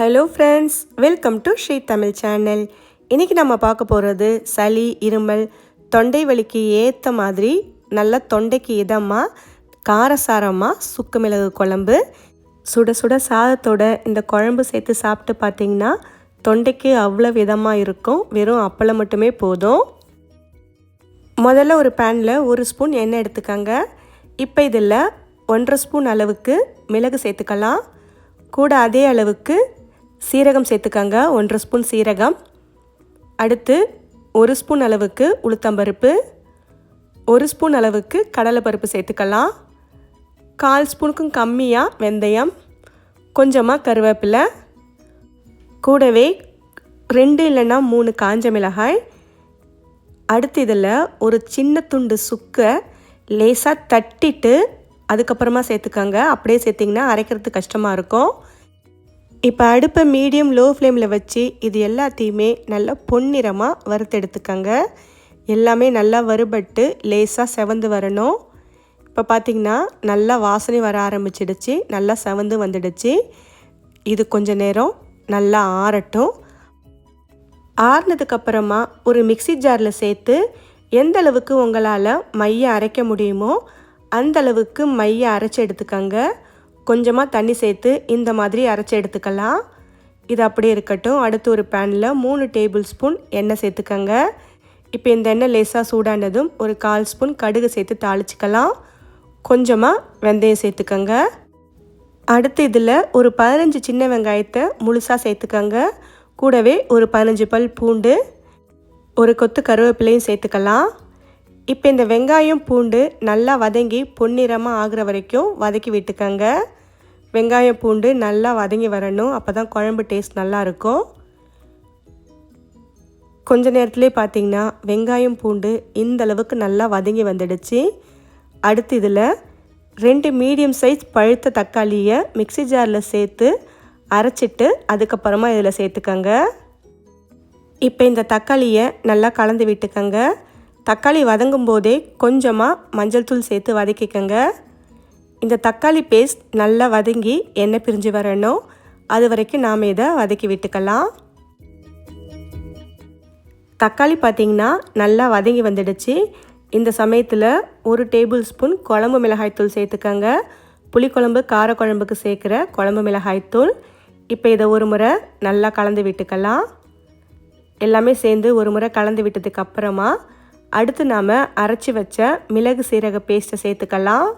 Hello friends welcome to Sri Tamil channel இன்றைக்கி நம்ம பார்க்க போகிறது சளி இருமல் தொண்டை வலிக்கு ஏற்ற மாதிரி நல்ல தொண்டைக்கு இதமாக காரசாரமாக சுக்கு மிளகு குழம்பு சுட சுட சாதத்தோட இந்த குழம்பு சேர்த்து சாப்பிட்டு பார்த்தீங்கன்னா தொண்டைக்கு அவ்வளோ விதமாக இருக்கும். வெறும் அப்பளம் மட்டுமே போதும். முதல்ல ஒரு பேனில் ஒரு ஸ்பூன் எண்ணெய் எடுத்துக்கோங்க. இப்போ இதில் ஒன்றரை ஸ்பூன் அளவுக்கு மிளகு சேர்த்துக்கலாம். கூட அதே அளவுக்கு சீரகம் சேர்த்துக்கோங்க. ஒன்றரை ஸ்பூன் சீரகம். அடுத்து ஒரு ஸ்பூன் அளவுக்கு உளுத்தம்பருப்பு ஒரு ஸ்பூன் அளவுக்கு கடலைப்பருப்பு சேர்த்துக்கலாம். கால் ஸ்பூனுக்கும் கம்மியாக வெந்தயம். கொஞ்சமாக கருவேப்பிலை. கூடவே ரெண்டு இல்லைன்னா மூணு காஞ்ச மிளகாய். அடுத்து இதில் ஒரு சின்ன துண்டு சுக்கை லேசாக தட்டிட்டு அதுக்கப்புறமா சேர்த்துக்கோங்க. அப்படியே சேர்த்திங்கன்னா அரைக்கிறது கஷ்டமாக இருக்கும். இப்போ அடுப்பை மீடியம் லோ ஃப்ளேமில் வச்சு இது எல்லாத்தையுமே நல்லா பொன்னிறமாக வறுத்தெடுத்துக்கங்க எல்லாமே நல்லா வறுபட்டு லேசாக செவந்து வரணும். இப்போ பார்த்திங்கன்னா நல்லா வாசனை வர ஆரம்பிச்சிடுச்சு. நல்லா செவந்து வந்துடுச்சு. இது கொஞ்ச நேரம் நல்லா ஆறட்டும். ஆறுனதுக்கப்புறமா ஒரு மிக்சி ஜாரில் சேர்த்து எந்த அளவுக்கு உங்களால் மையை அரைக்க முடியுமோ அந்த அளவுக்கு மையை அரைச்சி எடுத்துக்கோங்க. கொஞ்சமாக தண்ணி சேர்த்து இந்த மாதிரி அரைச்சி எடுத்துக்கலாம். இது அப்படியே இருக்கட்டும். அடுத்து ஒரு பேனில் மூணு டேபிள் ஸ்பூன் எண்ணெய் சேர்த்துக்கோங்க. இப்போ இந்த எண்ணெய் லேசாக சூடானதும் ஒரு கால் ஸ்பூன் கடுகு சேர்த்து தாளிச்சிக்கலாம். கொஞ்சமாக வெந்தயம் சேர்த்துக்கோங்க. அடுத்து இதில் ஒரு பதினஞ்சு சின்ன வெங்காயத்தை முழுசாக சேர்த்துக்கோங்க. கூடவே ஒரு பதினஞ்சு பல் பூண்டு ஒரு கொத்து கருவேப்பிலையும் சேர்த்துக்கலாம். இப்போ இந்த வெங்காயம் பூண்டு நல்லா வதங்கி பொன்னிறமாக ஆகிற வரைக்கும் வதக்கி விட்டுக்கோங்க. வெங்காயம் பூண்டு நல்லா வதங்கி வரணும். அப்போ தான் குழம்பு டேஸ்ட் நல்லாயிருக்கும் கொஞ்ச நேரத்துலேயே பார்த்தீங்கன்னா வெங்காயம் பூண்டு இந்த அளவுக்கு நல்லா வதங்கி வந்துடுச்சு. அடுத்து இதில் ரெண்டு மீடியம் சைஸ் பழுத்த தக்காளியை மிக்சி ஜாரில் சேர்த்து அரைச்சிட்டு அதுக்கப்புறமா இதில் சேர்த்துக்கோங்க. இப்போ இந்த தக்காளியை நல்லா கலந்து விட்டுக்கோங்க. தக்காளி வதங்கும் போதே கொஞ்சமாக மஞ்சள் தூள் சேர்த்து வதக்கிக்கோங்க. இந்த தக்காளி பேஸ்ட் நல்லா வதங்கி எண்ணெய் பிரிஞ்சு வரணும் அது வரைக்கும் நாம் இதை வதக்கி விட்டுக்கலாம். தக்காளி பார்த்திங்கன்னா நல்லா வதங்கி வந்துடுச்சு. இந்த சமயத்தில் ஒரு டேபிள் ஸ்பூன் குழம்பு மிளகாய்த்தூள் சேர்த்துக்கோங்க. புளிக்குழம்பு காரக்குழம்புக்கு சேர்க்குற குழம்பு மிளகாய்த்தூள் இப்போ இதை ஒரு முறை நல்லா கலந்து விட்டுக்கலாம். எல்லாமே சேர்ந்து ஒரு முறை கலந்து விட்டதுக்கு அப்புறமா அடுத்து நாம் அரைச்சி வச்ச மிளகு சீரக பேஸ்ட்டை சேர்த்துக்கலாம்.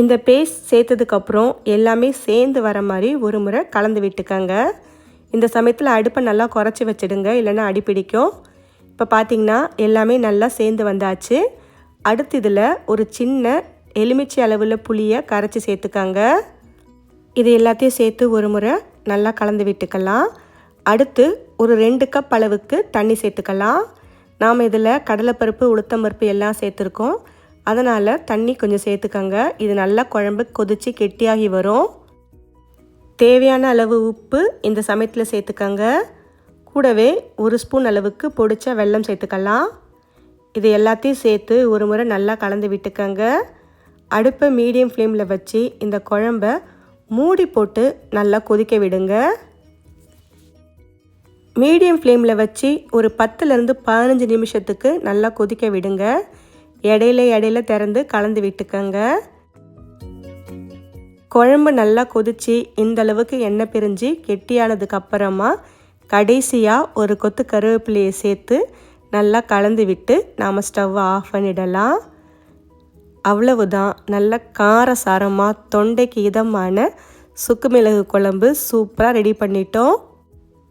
இந்த பேஸ்ட் சேர்த்ததுக்கப்புறம் எல்லாமே சேர்ந்து வர மாதிரி ஒரு முறை கலந்து விட்டுக்கங்க. இந்த சமயத்தில் அடுப்பை நல்லா குறைச்சி வச்சிடுங்க இல்லைன்னா அடி பிடிக்கும். இப்போ பார்த்திங்கன்னா எல்லாமே நல்லா சேர்ந்து வந்தாச்சு. அடுத்து இதில் ஒரு சின்ன எலுமிச்சை அளவில் புளியை கரைச்சி சேர்த்துக்கங்க. இது எல்லாத்தையும் சேர்த்து ஒரு முறை நல்லா கலந்து விட்டுக்கலாம். அடுத்து ஒரு ரெண்டு கப் அளவுக்கு தண்ணி சேர்த்துக்கலாம். நாம் இதில் கடலைப்பருப்பு உளுத்தம்பருப்பு எல்லாம் சேர்த்துருக்கோம். அதனால் தண்ணி கொஞ்சம் சேர்த்துக்கோங்க. இது நல்லா குழம்பு கொதித்து கெட்டியாகி வரும். தேவையான அளவு உப்பு இந்த சமயத்தில் சேர்த்துக்கோங்க. கூடவே ஒரு ஸ்பூன் அளவுக்கு பொடிச்ச வெல்லம் சேர்த்துக்கலாம். இது எல்லாத்தையும் சேர்த்து ஒரு முறை நல்லா கலந்து விட்டுக்கோங்க. அடுப்பை மீடியம் ஃப்ளேமில் வச்சு இந்த குழம்ப மூடி போட்டு நல்லா கொதிக்க விடுங்க. மீடியம் ஃப்ளேமில் வச்சு ஒரு பத்துலேருந்து பதினஞ்சு நிமிஷத்துக்கு நல்லா கொதிக்க விடுங்க. இடையில இடையில திறந்து கலந்து விட்டுக்கங்க. குழம்பு நல்லா கொதித்து இந்த அளவுக்கு எண்ணெய் பிரிஞ்சு கெட்டியானதுக்கு அப்புறமா கடைசியாக ஒரு கொத்து கருவேப்பிலையை சேர்த்து நல்லா கலந்து விட்டு நாம் ஸ்டவ்வை ஆஃப் பண்ணிடலாம். அவ்வளவுதான். நல்ல காரசாரமாக தொண்டைக்கு இதமான சுக்கு மிளகு குழம்பு சூப்பராக ரெடி பண்ணிட்டோம்.